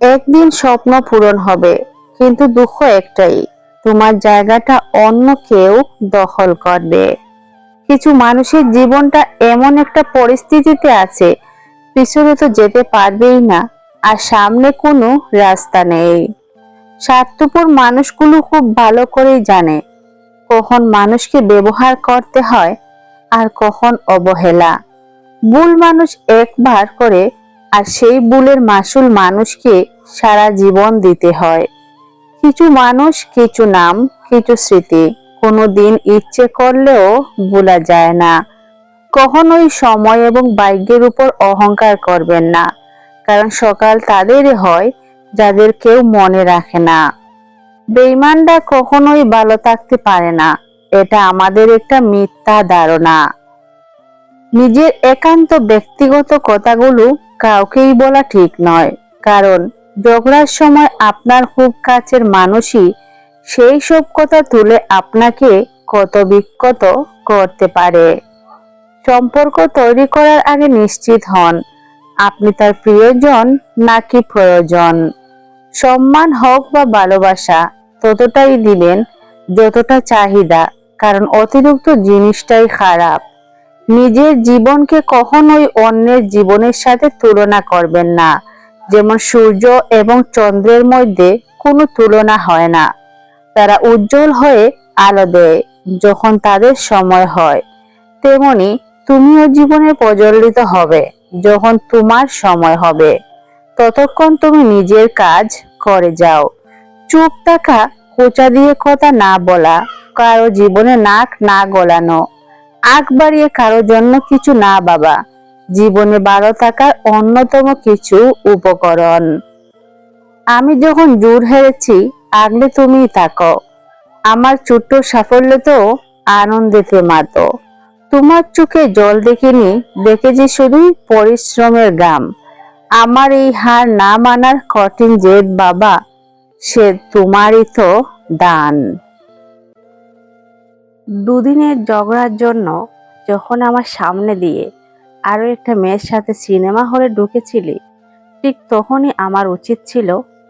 একদিন স্বপ্ন পূরণ হবে, কিন্তু দুঃখ একটাই, তোমার জায়গাটা অন্য কেউ দখল করবে। কিছু মানুষের জীবনটা এমন একটা পরিস্থিতিতে আছে, পিছনে তো যেতে পারবেই না, আর সামনে কোনো রাস্তা নেই। স্বার্থপর মানুষগুলো খুব ভালো করেই জানে, কখন মানুষকে ব্যবহার করতে হয় আর কখন অবহেলা। ভুল মানুষ একবার করে আর সেই ভুলের মাসুল মানুষকে সারা জীবন দিতে হয়। কিছু মানুষ, কিছু নাম, কিছু স্মৃতি কোনো দিন ইচ্ছে করলেও ভোলা যায় না। কখনোই সময় এবং ভাগ্যের উপর অহংকার করবেন না, কারণ সকাল তাদেরই হয় যাদের কেউ মনে রাখে না। বেইমানরা কখনোই ভালো থাকতে পারে না, এটা আমাদের একটা মিথ্যা ধারণা। নিজের একান্ত ব্যক্তিগত কথাগুলো কাউকেই বলা ঠিক নয়, কারণ ঝগড়ার সময় আপনার খুব কাছের মানুষই সেই সব কথা তুলে আপনাকে কত বিক্ষত করতে পারে। সম্পর্ক তৈরি করার আগে নিশ্চিত হন, আপনি তার প্রিয়জন নাকি প্রয়োজন। সম্মান হোক বা ভালোবাসা, ততটাই দিবেন যতটা চাহিদা, কারণ অতিরিক্ত জিনিসটাই খারাপ। নিজের জীবনকে কখনোই অন্যের জীবনের সাথে তুলনা করবেন না। যেমন সূর্য এবং চন্দ্রের মধ্যে কোনো তুলনা হয় না। তারা উজ্জ্বল হয়ে আলো দেয় যখন তাদের সময় হয়। তেমনি তুমিও জীবনে প্রজ্বলিত হবে যখন তোমার সময় হবে। ততক্ষণ তুমি নিজের কাজ করে যাও। চুপ থাকা কোচা দিয়ে কথা না বলা, কারও জীবনে নাক না গলানো আগ বাড়িয়ে কারও জন্য কিছু না বাবা। জীবনে ভালো থাকার অন্যতম কিছু উপকরণ। আমি যখন জোর হেরেছি, আগলে তুমিই থাকো। আমার ছোট্ট সাফল্য তো আনন্দেতে মাতো। তোমার চোখে জল দেখিনি, দেখেছি শুধুই পরিশ্রমের গাম আমার এই হার না মানার কঠিন জেদ বাবা, সে তোমারই তো দান। দুদিনের ঝগড়ার জন্য যখন আমার সামনে দিয়ে আরও একটা মেয়ের সাথে সিনেমা হলে ঢুকেছিলি, ঠিক তখনই আমার উচিত ছিল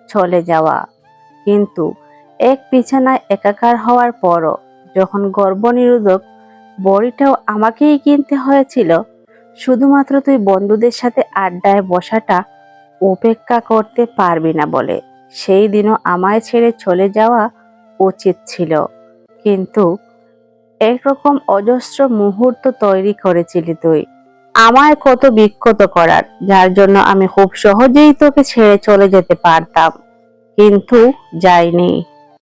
চলে যাওয়া। কিন্তু এক বিছানায় একাকার হওয়ার পরও যখন গর্ভনিরোধক বড়িটাও আমাকেই কিনতে হয়েছিল, শুধুমাত্র তুই বন্ধুদের সাথে আড্ডায় বসাটা উপেক্ষা করতে পারবি না বলে সেই দিনও আমায় ছেড়ে চলে যাওয়া উচিত ছিল। কিন্তু একরকম অজস্র মুহূর্ত তৈরি করেছিলি তুই। আমায় কত বিক্ষত করার, যার জন্য আমি খুব সহজেই তোকে ছেড়ে চলে যেতে পারতাম। কিন্তু যাইনি।